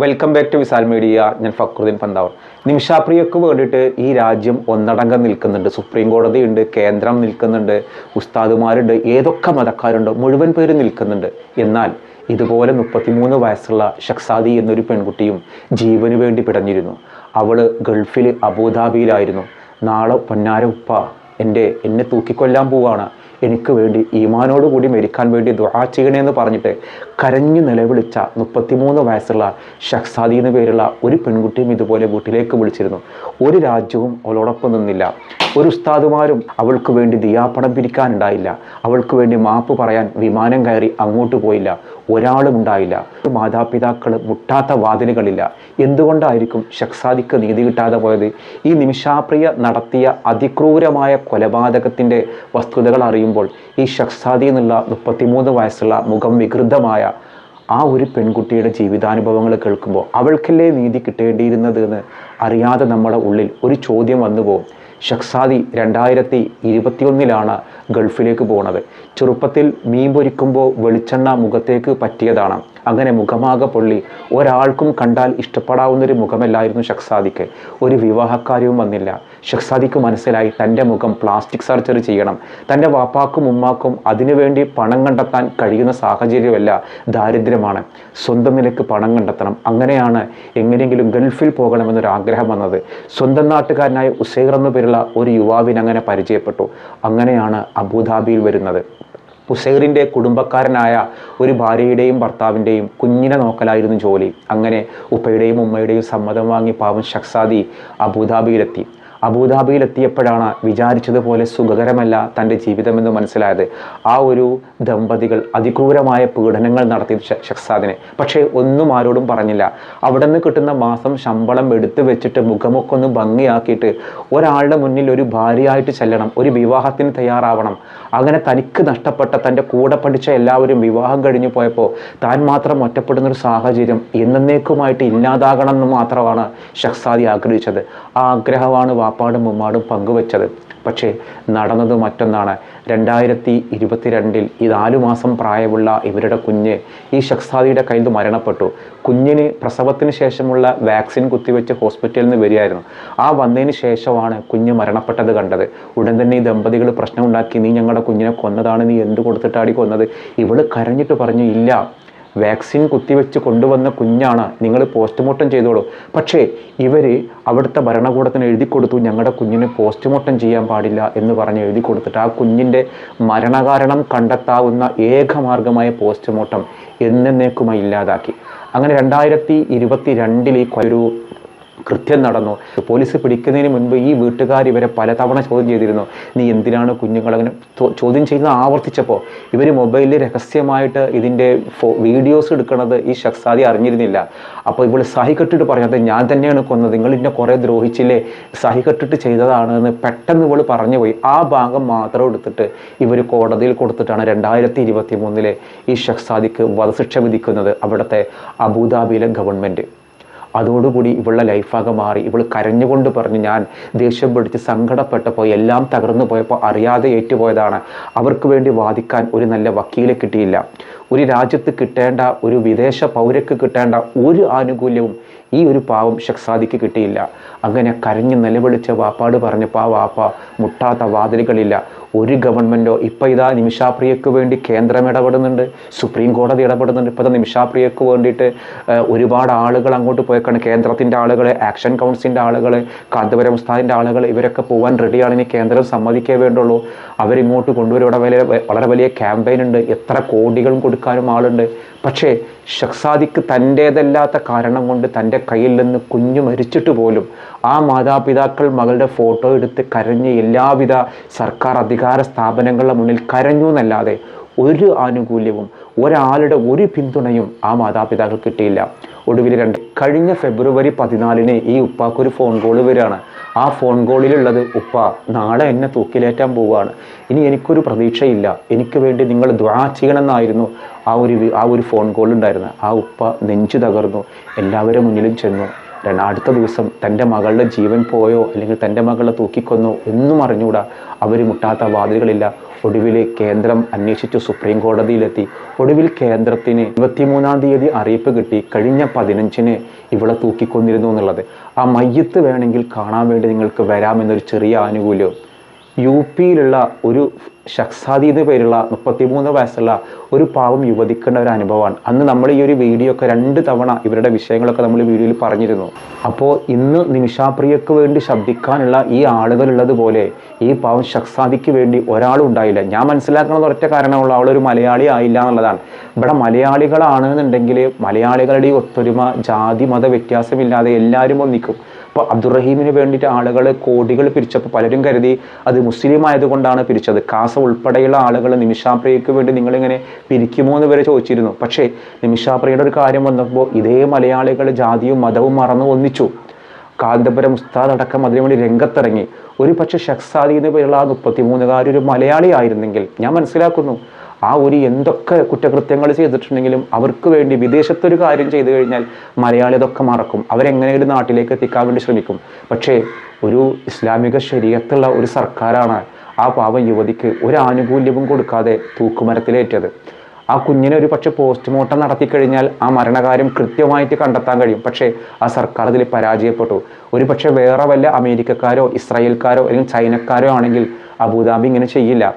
Welcome back to Visal media ഞാൻ ഫക്രുദ്ദീൻ പന്താവർ. നിമിഷാപ്രിയക്ക് വേണ്ടിയിട്ട് ഈ രാജ്യം ഒന്നടങ്കം നിൽക്കുന്നുണ്ട്. സുപ്രീം കോടതി ഉണ്ട് കേന്ദ്രം നിൽക്കുന്നുണ്ട് ഉസ്താദുമാരുണ്ട് ഏതൊക്കെ മതക്കാരുണ്ടോ മുഴുവൻ പേര് നിൽക്കുന്നുണ്ട്. എന്നാൽ ഇതുപോലെ മുപ്പത്തിമൂന്ന് വയസ്സുള്ള ഷക്സാദി എന്നൊരു പെൺകുട്ടിയും ജീവന് വേണ്ടി പിടഞ്ഞിരുന്നു. അവൾ ഗൾഫിൽ അബുദാബിയിലായിരുന്നു. നാളെ പൊന്നാര ഉപ്പ എന്റെ എന്നെ തൂക്കിക്കൊല്ലാൻ പോവാണ്. എനിക്ക് വേണ്ടി ഈമാനോട് കൂടി മരിക്കാൻ വേണ്ടി ദുആ ചെയ്യണേന്ന് പറഞ്ഞിട്ട് കരഞ്ഞു നിലവിളിച്ച മുപ്പത്തിമൂന്ന് വയസ്സുള്ള ഷഹ്സാദി എന്ന് പേരുള്ള ഒരു പെൺകുട്ടിയും ഇതുപോലെ വീട്ടിലേക്ക് വിളിച്ചിരുന്നു. ഒരു രാജ്യവും അവളോടൊപ്പം നിന്നില്ല. ഒരു ഉസ്താദുമാരും അവൾക്ക് വേണ്ടി ദിയാപ്പണം പിരിക്കാനുണ്ടായില്ല. അവൾക്ക് വേണ്ടി മാപ്പ് പറയാൻ വിമാനം കയറി അങ്ങോട്ട് പോയില്ല. ഒരാളും ഉണ്ടായില്ല. മാതാപിതാക്കൾ മുട്ടാത്ത വാതിലുകളില്ല. എന്തുകൊണ്ടായിരിക്കും ഷക്സാദിക്ക് നീതി കിട്ടാതെ പോയത്? ഈ നിമിഷാപ്രിയ നടത്തിയ അതിക്രൂരമായ കൊലപാതകത്തിന്റെ വസ്തുതകൾ അറിയുമ്പോൾ ഈ ഷക്സാദി എന്നുള്ള മുപ്പത്തിമൂന്ന് വയസ്സുള്ള മുഖം വികൃതമായ ആ ഒരു പെൺകുട്ടിയുടെ ജീവിതാനുഭവങ്ങൾ കേൾക്കുമ്പോൾ അവൾക്കല്ലേ നീതി കിട്ടേണ്ടിയിരുന്നത് എന്ന് അറിയാതെ നമ്മുടെ ഉള്ളിൽ ഒരു ചോദ്യം വന്നു പോകും. ഷക്സാദി രണ്ടായിരത്തി ഇരുപത്തിയൊന്നിലാണ് ഗൾഫിലേക്ക് പോണത്. ചെറുപ്പത്തിൽ മീൻ പൊരിക്കുമ്പോൾ വെളിച്ചെണ്ണ മുഖത്തേക്ക് പറ്റിയതാണ്. അങ്ങനെ മുഖമാകെ പൊള്ളി. ഒരാൾക്കും കണ്ടാൽ ഇഷ്ടപ്പെടാവുന്നൊരു മുഖമല്ലായിരുന്നു ഷക്സാദിക്ക് ഒരു വിവാഹക്കാര്യവും വന്നില്ല. ഷക്സാദിക്ക് മനസ്സിലായി തന്റെ മുഖം പ്ലാസ്റ്റിക് സർജറി ചെയ്യണം. തന്റെ വാപ്പാക്കും ഉമ്മാക്കും അതിനുവേണ്ടി പണം കണ്ടെത്താൻ കഴിയുന്ന സാഹചര്യമല്ല ദാരിദ്ര്യമാണ്. സ്വന്തം നിലയ്ക്ക് പണം കണ്ടെത്തണം. അങ്ങനെയാണ് എങ്ങനെയെങ്കിലും ഗൾഫിൽ പോകണമെന്നൊരു ആഗ്രഹം വന്നത്. സ്വന്തം നാട്ടുകാരനായ ഉസൈർ എന്ന പേരുള്ള ഒരു യുവാവിനെ അങ്ങനെ പരിചയപ്പെട്ടു. അങ്ങനെയാണ് അബുദാബിയിൽ വരുന്നത്. ഉസൈറിന്റെ കുടുംബക്കാരനായ ഒരു ഭാര്യയുടെയും ഭർത്താവിന്റെയും കുഞ്ഞിനെ നോക്കലായിരുന്നു ജോലി. അങ്ങനെ ഉപ്പയുടെയും ഉമ്മയുടെയും സമ്മതം വാങ്ങി പാവം ഷക്സാദി അബുദാബിയിലെത്തി. അബുദാബിയിലെത്തിയപ്പോഴാണ് വിചാരിച്ചതുപോലെ സുഖകരമല്ല തന്റെ ജീവിതമെന്ന് മനസ്സിലായത്. ആ ഒരു ദമ്പതികൾ അതിക്രൂരമായ പീഡനങ്ങൾ നടത്തി ഷ- ഷക്സാദിനെ പക്ഷേ ഒന്നും ആരോടും പറഞ്ഞില്ല. അവിടെ നിന്ന് കിട്ടുന്ന മാസം ശമ്പളം എടുത്തു വെച്ചിട്ട് മുഖമൊക്കെ ഒന്ന് ഭംഗിയാക്കിയിട്ട് ഒരാളുടെ മുന്നിൽ ഒരു ഭാര്യയായിട്ട് ചെല്ലണം ഒരു വിവാഹത്തിന് തയ്യാറാവണം. അങ്ങനെ തനിക്ക് നഷ്ടപ്പെട്ട തന്റെ കൂടെ പഠിച്ച എല്ലാവരും വിവാഹം കഴിഞ്ഞു പോയപ്പോൾ താൻ മാത്രം ഒറ്റപ്പെടുന്ന ഒരു സാഹചര്യം എന്നേക്കുമായിട്ട് ഇല്ലാതാകണം എന്ന് മാത്രമാണ് ഷഹ്സാദി ആഗ്രഹിച്ചത്. ആ ആഗ്രഹമാണ് വാപ്പാടും ഉമ്മാടും പങ്കുവച്ചത്. പക്ഷേ നടന്നത് മറ്റൊന്നാണ്. രണ്ടായിരത്തി ഇരുപത്തിരണ്ടിൽ ഈ നാലു മാസം പ്രായമുള്ള ഇവരുടെ കുഞ്ഞ് ഈ ഷക്സാദിയുടെ കയ്യിൽ നിന്ന് മരണപ്പെട്ടു. കുഞ്ഞിന് പ്രസവത്തിന് ശേഷമുള്ള വാക്സിൻ കുത്തിവെച്ച് ഹോസ്പിറ്റലിൽ നിന്ന് വരികയായിരുന്നു. ആ വന്നതിന് ശേഷമാണ് കുഞ്ഞ് മരണപ്പെട്ടത് കണ്ടത്. ഉടൻ തന്നെ ഈ ദമ്പതികൾ പ്രശ്നമുണ്ടാക്കി നീ ഞങ്ങളുടെ കുഞ്ഞിനെ കൊന്നതാണ് നീ എന്ത് കൊടുത്തിട്ടാടി കൊന്നത്? ഇവൾ കരഞ്ഞിട്ട് പറഞ്ഞു ഇല്ല വാക്സിൻ കുത്തിവെച്ച് കൊണ്ടുവന്ന കുഞ്ഞാണ്. നിങ്ങൾ പോസ്റ്റ്മോർട്ടം ചെയ്തോളൂ. പക്ഷേ ഇവർ അവിടുത്തെ ഭരണകൂടത്തിന് എഴുതി കൊടുത്തു. ഞങ്ങളുടെ കുഞ്ഞിന് പോസ്റ്റ്മോർട്ടം ചെയ്യാൻ പാടില്ല എന്ന് പറഞ്ഞ് എഴുതി കൊടുത്തിട്ട് ആ കുഞ്ഞിന്റെ മരണകാരണം കണ്ടെത്താവുന്ന ഏക മാർഗമായ പോസ്റ്റ്മോർട്ടം എന്നേക്കുമായി ഇല്ലാതാക്കി. അങ്ങനെ രണ്ടായിരത്തി ഇരുപത്തി രണ്ടിൽ ഈ ഒരു കൃത്യം നടന്നു. പോലീസ് പിടിക്കുന്നതിന് മുൻപ് ഈ വീട്ടുകാർ ഇവരെ പലതവണ ചോദ്യം ചെയ്തിരുന്നു. നീ എന്തിനാണ് കുഞ്ഞുങ്ങൾ അങ്ങനെ ചോദ്യം ചെയ്യുന്നത് ആവർത്തിച്ചപ്പോൾ ഇവർ മൊബൈലിൽ രഹസ്യമായിട്ട് ഇതിന്റെ വീഡിയോസ് എടുക്കുന്നത് ഈ ഷക്സാദി അറിഞ്ഞിരുന്നില്ല. അപ്പോൾ ഇവൾ സഹി കെട്ടിട്ട് പറഞ്ഞത് ഞാൻ തന്നെയാണ് കൊന്നത്. നിങ്ങൾ എന്നെ കുറേ ദ്രോഹിച്ചില്ലേ? സഹി കെട്ടിട്ട് ചെയ്തതാണ് എന്ന് പെട്ടെന്ന് ഇവൾ പറഞ്ഞു പോയി. ആ ഭാഗം മാത്രം എടുത്തിട്ട് ഇവർ കോടതിയിൽ കൊടുത്തിട്ടാണ് രണ്ടായിരത്തി ഇരുപത്തി മൂന്നിലെ ഈ ഷക്സാദിക്ക് വധശിക്ഷ വിധിക്കുന്നത് അവിടുത്തെ അബുദാബിയിലെ ഗവൺമെന്റ്. അതോടുകൂടി ഇവളുടെ ലൈഫാകെ മാറി. ഇവൾ കരഞ്ഞുകൊണ്ട് പറഞ്ഞു ഞാൻ ദേഷ്യം പിടിച്ച് സങ്കടപ്പെട്ടപ്പോൾ എല്ലാം തകർന്നു പോയപ്പോൾ അറിയാതെ ഏറ്റുപോയതാണ്. അവർക്ക് വേണ്ടി വാദിക്കാൻ ഒരു നല്ല വക്കീലെ കിട്ടിയില്ല. ഒരു രാജ്യത്ത് കിട്ടേണ്ട ഒരു വിദേശ പൗരക്ക് കിട്ടേണ്ട ഒരു ആനുകൂല്യവും ഈ ഒരു പാവം ഷക്സാദിക്ക് കിട്ടിയില്ല. അങ്ങനെ കരഞ്ഞ് നിലവിളിച്ച വാപ്പാട് പറഞ്ഞപ്പോൾ ആ വാപ്പ മുട്ടാത്ത വാതിലുകളില്ല. ഒരു ഗവൺമെന്റോ ഇപ്പോൾ ഇതാ നിമിഷാപ്രിയക്ക് വേണ്ടി കേന്ദ്രം ഇടപെടുന്നുണ്ട് സുപ്രീം കോടതി ഇടപെടുന്നുണ്ട്. ഇപ്പോൾ നിമിഷാപ്രിയക്ക് വേണ്ടിയിട്ട് ഒരുപാട് ആളുകൾ അങ്ങോട്ട് പോയേക്കാണ്. കേന്ദ്രത്തിന്റെ ആളുകൾ ആക്ഷൻ കൗൺസിലിന്റെ ആളുകൾ കാന്തപുരം ഉസ്താദിന്റെ ആളുകൾ ഇവരൊക്കെ പോകാൻ റെഡിയാണ് ഇനി കേന്ദ്രം സമ്മതിക്കേ വേണ്ടുള്ളൂ. അവരിങ്ങോട്ട് കൊണ്ടുവരും. ഇവിടെ വലിയ വളരെ വലിയ ക്യാമ്പയിൻ ഉണ്ട്. എത്ര കോടികളും കൊടുക്കാനും ആളുണ്ട്. പക്ഷേ ഷക്സാദിക്ക് തന്റേതല്ലാത്ത കാരണം കൊണ്ട് തന്റെ കയ്യിൽ നിന്ന് കുഞ്ഞു മരിച്ചിട്ട് പോലും ആ മാതാപിതാക്കൾ മകളുടെ ഫോട്ടോ എടുത്ത് കരഞ്ഞ് എല്ലാവിധ സർക്കാർ അധികാര സ്ഥാപനങ്ങളുടെ മുന്നിൽ കരഞ്ഞു എന്നല്ലാതെ ഒരു ആനുകൂല്യവും ഒരാളുടെ ഒരു പിന്തുണയും ആ മാതാപിതാക്കൾ കിട്ടിയില്ല. ഒടുവിൽ രണ്ട് കഴിഞ്ഞ ഫെബ്രുവരി പതിനാലിന് ഈ ഉപ്പാക്കൊരു ഫോൺ കോൾ വരികയാണ്. ആ ഫോൺ കോളിലുള്ളത് ഉപ്പ നാളെ എന്നെ തൂക്കിലേറ്റാൻ പോവുകയാണ്. ഇനി എനിക്കൊരു പ്രതീക്ഷയില്ല. എനിക്ക് വേണ്ടി നിങ്ങൾ ദ്വാ ചെയ്യണമെന്നായിരുന്നു ആ ഒരു ആ ഒരു ഫോൺ കോൾ ഉണ്ടായിരുന്നത്. ആ ഉപ്പ നെഞ്ചു തകർന്നു. എല്ലാവരും മുന്നിലും ചെന്നു. രണ്ട് അടുത്ത ദിവസം തന്റെ മകളുടെ ജീവൻ പോയോ അല്ലെങ്കിൽ തന്റെ മകളെ തൂക്കിക്കൊന്നോ ഒന്നും അറിഞ്ഞുകൂടാ. അവർ മുട്ടാത്ത വാതിലുകളില്ല. ഒടുവിൽ കേന്ദ്രം അന്വേഷിച്ചു സുപ്രീം കോടതിയിലെത്തി. ഒടുവിൽ കേന്ദ്രത്തിന് ഇരുപത്തിമൂന്നാം തീയതി അറിയിപ്പ് കിട്ടി. കഴിഞ്ഞ പതിനഞ്ചിന് ഇവളെ തൂക്കിക്കൊന്നിരുന്നു എന്നുള്ളത്. ആ മയ്യത്ത് വേണമെങ്കിൽ കാണാൻ വേണ്ടി നിങ്ങൾക്ക് വരാമെന്നൊരു ചെറിയ ആനുകൂല്യം. യു പിയിലുള്ള ഒരു ഷക്സാദി എന്ന് പേരുള്ള മുപ്പത്തിമൂന്ന് വയസ്സുള്ള ഒരു പാവം യുവതിക്കേണ്ട ഒരു അനുഭവമാണ്. അന്ന് നമ്മൾ ഈ ഒരു വീഡിയോ ഒക്കെ രണ്ട് തവണ ഇവരുടെ വിഷയങ്ങളൊക്കെ നമ്മൾ വീഡിയോയിൽ പറഞ്ഞിരുന്നു. അപ്പോൾ ഇന്ന് നിമിഷാപ്രിയക്ക് വേണ്ടി ശബ്ദിക്കാനുള്ള ഈ ആളുകളുള്ളത് പോലെ ഈ പാവം ഷക്സാദിക്ക് വേണ്ടി ഒരാളും ഉണ്ടായില്ല. ഞാൻ മനസ്സിലാക്കുന്നത് ഒറ്റ കാരണമുള്ള അവളൊരു മലയാളി ആയില്ല എന്നുള്ളതാണ്. ഇവിടെ മലയാളികളാണെന്നുണ്ടെങ്കിൽ മലയാളികളുടെ ഒത്തൊരുമ ജാതി മത വ്യത്യാസമില്ലാതെ എല്ലാവരും ഒന്നിക്കും. അപ്പോൾ അബ്ദുറഹീമിന് വേണ്ടിയിട്ട് ആളുകൾ കോടികൾ പിരിച്ചപ്പോൾ പലരും കരുതി അത് മുസ്ലിം ആയതുകൊണ്ടാണ് പിരിച്ചത്. കാസ ഉൾപ്പെടെയുള്ള ആളുകൾ നിമിഷാപ്രിയയ്ക്ക് വേണ്ടി നിങ്ങളിങ്ങനെ പിരിക്കുമോ എന്ന് വരെ ചോദിച്ചിരുന്നു. പക്ഷേ നിമിഷാപ്രിയയുടെ ഒരു കാര്യം വന്നപ്പോൾ ഇതേ മലയാളികൾ ജാതിയും മതവും മറന്നു ഒന്നിച്ചു. കാന്തപുരം ഉസ്താദ് അടക്കം അതിനുവേണ്ടി രംഗത്തിറങ്ങി. ഒരു പക്ഷേ ഷക്സാദി എന്ന് പേരുള്ള ആ മുപ്പത്തിമൂന്നുകാരി ഒരു മലയാളി ആയിരുന്നെങ്കിൽ ഞാൻ മനസ്സിലാക്കുന്നു. ആ ഒരു എന്തൊക്കെ കുറ്റകൃത്യങ്ങൾ ചെയ്തിട്ടുണ്ടെങ്കിലും അവർക്ക് വേണ്ടി വിദേശത്തൊരു കാര്യം ചെയ്തു കഴിഞ്ഞാൽ മലയാളി അതൊക്കെ മറക്കും. അവരെങ്ങനെയും നാട്ടിലേക്ക് എത്തിക്കാൻ വേണ്ടി ശ്രമിക്കും. പക്ഷേ ഒരു ഇസ്ലാമിക ശരീരത്തുള്ള ഒരു സർക്കാരാണ് ആ പാവം യുവതിക്ക് ഒരു ആനുകൂല്യവും കൊടുക്കാതെ തൂക്കുമരത്തിലേറ്റത്. ആ കുഞ്ഞിനെ ഒരു പക്ഷേ പോസ്റ്റ്മോർട്ടം നടത്തി കഴിഞ്ഞാൽ ആ മരണകാര്യം കൃത്യമായിട്ട് കണ്ടെത്താൻ കഴിയും. പക്ഷേ ആ സർക്കാർ അതിൽ പരാജയപ്പെട്ടു. ഒരു പക്ഷേ വേറെ വല്ല അമേരിക്കക്കാരോ ഇസ്രായേൽക്കാരോ അല്ലെങ്കിൽ ചൈനക്കാരോ ആണെങ്കിൽ അബുദാബി ഇങ്ങനെ ചെയ്യില്ല.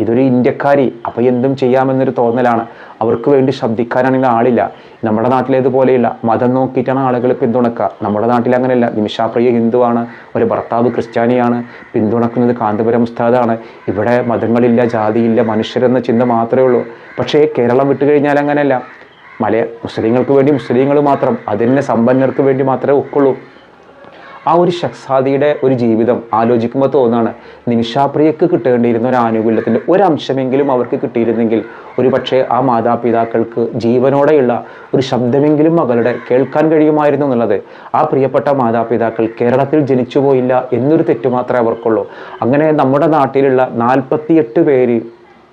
ഇതൊരു ഇന്ത്യക്കാരി അപ്പോൾ എന്തും ചെയ്യാമെന്നൊരു തോന്നലാണ്. അവർക്ക് വേണ്ടി ശബ്ദിക്കാനാണെങ്കിൽ ആളില്ല. നമ്മുടെ നാട്ടിലേതുപോലെയുള്ള മതം നോക്കിയിട്ടാണ് ആളുകൾ പിന്തുണക്കുക. നമ്മുടെ നാട്ടിൽ അങ്ങനെയല്ല. നിമിഷാപ്രിയ ഹിന്ദുവാണ് ഒരു ഭർത്താവ് ക്രിസ്ത്യാനിയാണ് പിന്തുണക്കുന്നത് കാന്തപുരം ഉസ്താദാണ്. ഇവിടെ മതങ്ങളില്ല ജാതിയില്ല മനുഷ്യരെന്ന ചിന്ത മാത്രമേ ഉള്ളൂ. പക്ഷേ കേരളം വിട്ടു കഴിഞ്ഞാൽ അങ്ങനെയല്ല. മലയ മുസ്ലിങ്ങൾക്ക് വേണ്ടി മുസ്ലിങ്ങൾ മാത്രം അതിനെ സമ്പന്നർക്ക് വേണ്ടി മാത്രമേ ഒക്കുള്ളൂ. ആ ഒരു ഷഖ്സാദിയുടെ ഒരു ജീവിതം ആലോചിക്കുമ്പോൾ തോന്നാണ്. നിമിഷാപ്രിയക്ക് കിട്ടേണ്ടിയിരുന്ന ഒരു ആനുകൂല്യത്തിന്റെ ഒരംശമെങ്കിലും അവർക്ക് കിട്ടിയിരുന്നെങ്കിൽ ഒരു പക്ഷേ ആ മാതാപിതാക്കൾക്ക് ജീവനോടെയുള്ള ഒരു ശബ്ദമെങ്കിലും മകളുടെ കേൾക്കാൻ കഴിയുമായിരുന്നു എന്നുള്ളത്. ആ പ്രിയപ്പെട്ട മാതാപിതാക്കൾ കേരളത്തിൽ ജനിച്ചു പോയില്ല എന്നൊരു തെറ്റ് മാത്രമേ അവർക്കുള്ളൂ. അങ്ങനെ നമ്മുടെ നാട്ടിലുള്ള നാൽപ്പത്തിയെട്ട് പേര്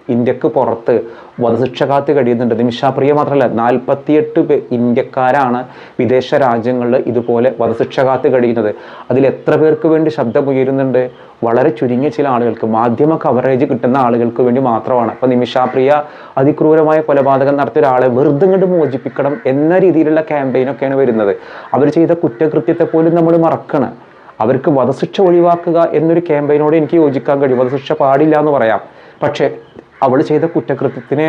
ഇന്ത്യയ്ക്ക് പുറത്ത് വധശിക്ഷ കാത്ത് കഴിയുന്നുണ്ട്. നിമിഷാപ്രിയ മാത്രമല്ല നാൽപ്പത്തിയെട്ട് ഇന്ത്യക്കാരാണ് വിദേശ രാജ്യങ്ങളിൽ ഇതുപോലെ വധശിക്ഷ കാത്ത് കഴിയുന്നത്. അതിൽ എത്ര പേർക്ക് വേണ്ടി ശബ്ദമുയരുന്നുണ്ട് വളരെ ചുരുങ്ങിയ ചില ആളുകൾക്ക് മാധ്യമ കവറേജ് കിട്ടുന്ന ആളുകൾക്ക് വേണ്ടി മാത്രമാണ്. അപ്പോൾ നിമിഷാപ്രിയ അതിക്രൂരമായ കൊലപാതകം നടത്തിയ ഒരാളെ വെറുതെ കണ്ട് മോചിപ്പിക്കണം എന്ന രീതിയിലുള്ള ക്യാമ്പയിനൊക്കെയാണ് വരുന്നത്. അവർ ചെയ്ത കുറ്റകൃത്യത്തെ പോലും നമ്മൾ മറക്കണം. അവർക്ക് വധശിക്ഷ ഒഴിവാക്കുക എന്നൊരു ക്യാമ്പയിനോട് എനിക്ക് യോജിക്കാൻ കഴിയും. വധശിക്ഷ പാടില്ല എന്ന് പറയാം. പക്ഷേ അവൾ ചെയ്ത കുറ്റകൃത്യത്തിനെ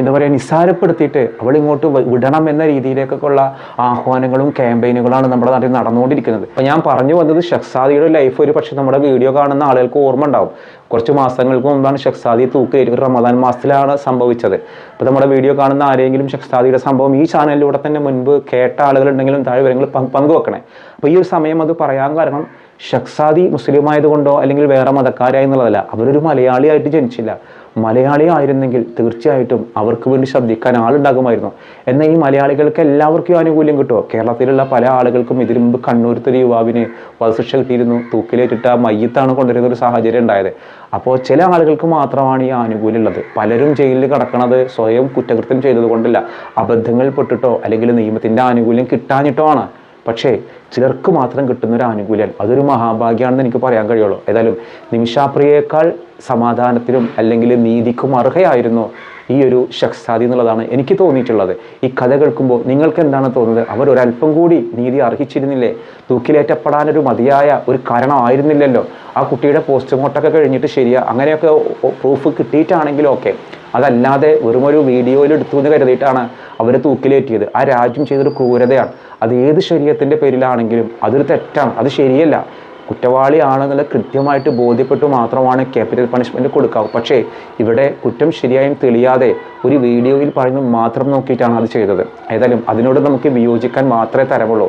എന്താ പറയുക നിസ്സാരപ്പെടുത്തിയിട്ട് അവൾ ഇങ്ങോട്ട് വിടണം എന്ന രീതിയിലേക്കൊക്കെയുള്ള ആഹ്വാനങ്ങളും ക്യാമ്പയിനുകളാണ് നമ്മുടെ നാട്ടിൽ നടന്നുകൊണ്ടിരിക്കുന്നത്. അപ്പോൾ ഞാൻ പറഞ്ഞു വന്നത് ഷഖ്സാദിയുടെ ലൈഫ് ഒരു പക്ഷേ നമ്മുടെ വീഡിയോ കാണുന്ന ആളുകൾക്ക് ഓർമ്മ ഉണ്ടാവും. കുറച്ച് മാസങ്ങൾക്ക് മുമ്പാണ് ഷഖ്സാദി തൂക്കേറ്റ് ഒരു റമദാൻ മാസത്തിലാണ് സംഭവിച്ചത്. അപ്പോൾ നമ്മുടെ വീഡിയോ കാണുന്ന ആരെങ്കിലും ഷഖ്സാദിയുടെ സംഭവം ഈ ചാനലിലൂടെ തന്നെ മുൻപ് കേട്ട ആളുകളുണ്ടെങ്കിലും താഴെ വിവരങ്ങൾ പങ്കുവെക്കണേ. അപ്പോൾ ഈ ഒരു സമയം അത് പറയാൻ കാരണം ഷഖ്സാദി മുസ്ലിം ആയതുകൊണ്ടോ അല്ലെങ്കിൽ വേറെ മതക്കാരായി എന്നുള്ളതല്ല അവരൊരു മലയാളിയായിട്ട് ജനിച്ചില്ല. മലയാളി ആയിരുന്നെങ്കിൽ തീർച്ചയായിട്ടും അവർക്ക് വേണ്ടി ശബ്ദിക്കാൻ ആളുണ്ടാകുമായിരുന്നു. എന്നാൽ ഈ മലയാളികൾക്ക് എല്ലാവർക്കും ആനുകൂല്യം കിട്ടുമോ കേരളത്തിലുള്ള പല ആളുകൾക്കും ഇതിനു മുമ്പ് കണ്ണൂരത്തെ യുവാവിന് വധശിക്ഷ കിട്ടിയിരുന്നു. തൂക്കിലേറ്റിട്ട് ആ മയ്യത്താണ് കൊണ്ടുവരുന്ന ഒരു സാഹചര്യം ഉണ്ടായത്. അപ്പോൾ ചില ആളുകൾക്ക് മാത്രമാണ് ഈ ആനുകൂല്യം ഉള്ളത്. പലരും ജയിലിൽ കിടക്കണത് സ്വയം കുറ്റകൃത്യം ചെയ്തതുകൊണ്ടല്ല. അബദ്ധങ്ങൾ പെട്ടിട്ടോ അല്ലെങ്കിൽ നിയമത്തിന്റെ ആനുകൂല്യം കിട്ടാഞ്ഞിട്ടോ ആണ്. പക്ഷേ ചിലർക്ക് മാത്രം കിട്ടുന്ന ഒരു ആനുകൂല്യം. അതൊരു മഹാഭാഗ്യമാണെന്ന് എനിക്ക് പറയാൻ കഴിയുള്ളൂ. ഏതായാലും നിമിഷാപ്രിയേക്കാൾ സമാധാനത്തിനും അല്ലെങ്കിൽ നീതിക്കും അർഹയായിരുന്നു ഈ ഒരു ഷഖ്സാദി എന്നുള്ളതാണ് എനിക്ക് തോന്നിയിട്ടുള്ളത്. ഈ കഥ കേൾക്കുമ്പോൾ നിങ്ങൾക്ക് എന്താണ് തോന്നുന്നത്? അവർ ഒരല്പം കൂടി നീതി അർഹിച്ചിരുന്നില്ലേ? തൂക്കിലേറ്റപ്പെടാനൊരു മതിയായ ഒരു കാരണമായിരുന്നില്ലല്ലോ. ആ കുട്ടിയുടെ പോസ്റ്റ്മോർട്ടമൊക്കെ കഴിഞ്ഞിട്ട് ശരിയാ അങ്ങനെയൊക്കെ പ്രൂഫ് കിട്ടിയിട്ടാണെങ്കിലും ഓക്കെ അതല്ലാതെ വെറുമൊരു വീഡിയോയിൽ എടുത്തു എന്ന് കരുതിയിട്ടാണ് അവർ തൂക്കിലേറ്റിയത്. ആ രാജ്യം ചെയ്തൊരു ക്രൂരതയാണ്. അത് ഏത് ശരീരത്തിന്റെ പേരിലാണെങ്കിലും അതൊരു തെറ്റാണ്. അത് ശരിയല്ല. കുറ്റവാളിയാണെന്നുള്ള കൃത്യമായിട്ട് ബോധ്യപ്പെട്ടു മാത്രമാണ് ക്യാപിറ്റൽ പണിഷ്മെന്റ് കൊടുക്കുക പക്ഷേ ഇവിടെ കുറ്റം ശരിയായും തെളിയാതെ ഒരു വീഡിയോയിൽ പറയുന്നത് മാത്രം നോക്കിയിട്ടാണ് അത് ചെയ്തത്. ഏതായാലും അതിനോട് നമുക്ക് വിയോജിക്കാൻ മാത്രമേ തരമുള്ളൂ.